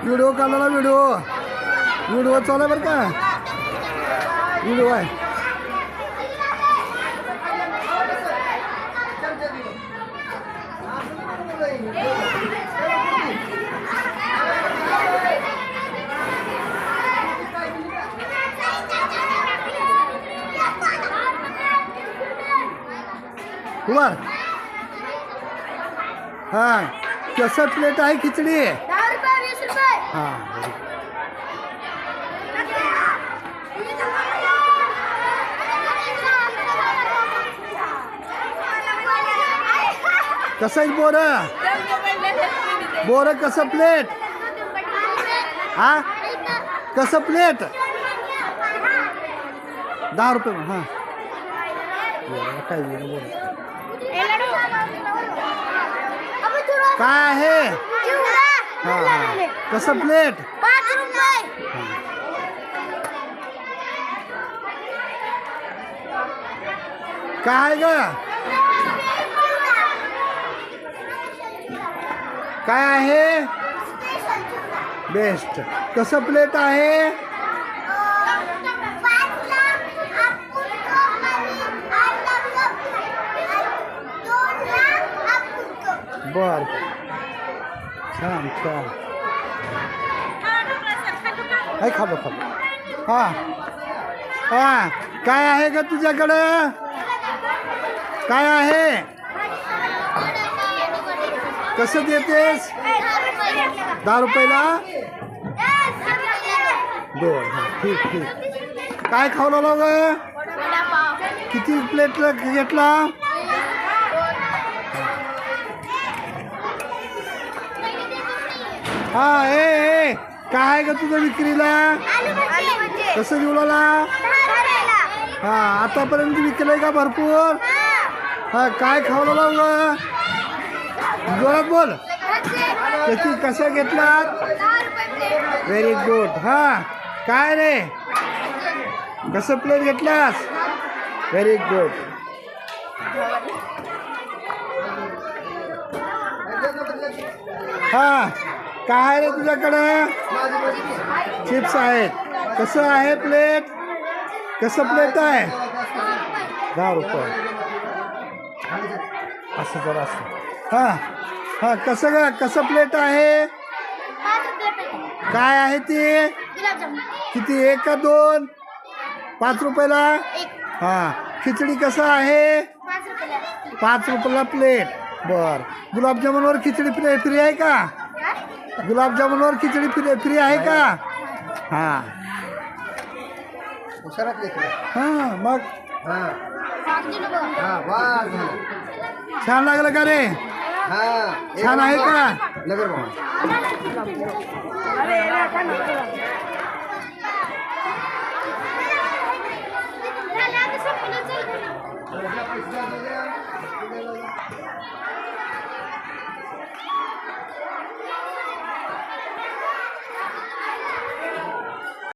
Video काढला video video चालू आहे बरं का व्हिडिओ आहे कुमार. हां कसं प्लेट आहे खिचडी. हां कसं आहे बोरं? बोरं कसं प्लेट हा? कसं प्लेट दहा रुपये हां. काय बोल काय आहे हाँ। हाँ कसं प्लेट। पाच काय ग? काय आहे बेस्ट। कसं प्लेट आहे? बर. छान छान. आहे खाबं खाबं हां. हां. काय आहे का तुझ्याकडं? काय आहे? कसं देतेस? दहा रुपयाला? दोन हां ठीक ठीक. काय खावलं ग? किती प्लेट घेतला? हा ए ए काय आहे का तुझं विक्रीला? कसं घेऊला हा आतापर्यंत विकलंय का भरपूर? हा काय खावला ग? जोरात बोल. त्याची कसं घेतलात? व्हेरी गुड हा काय रे? कसं प्लेट घेतलास? व्हेरी गुड हा. काय आहे रे तुझ्याकडं? चिप्स आहेत. कसं आहे प्लेट कसं प्लेट आहे? दहा रुपये. असं जरा असं. हां हां कसं का कसं प्लेट आहे? काय आहे ते? किती? एक का दोन? पाच रुपयाला? हां. खिचडी कसं आहे? पाच रुपयाला प्लेट बर. गुलाबजामुनवर खिचडी फ्री फ्री आहे का? गुलाबजामुनवर खिचडी फ्री फ्री आहे का? हां. हां मग? छान लागलं का रे? छान आहे का? नगर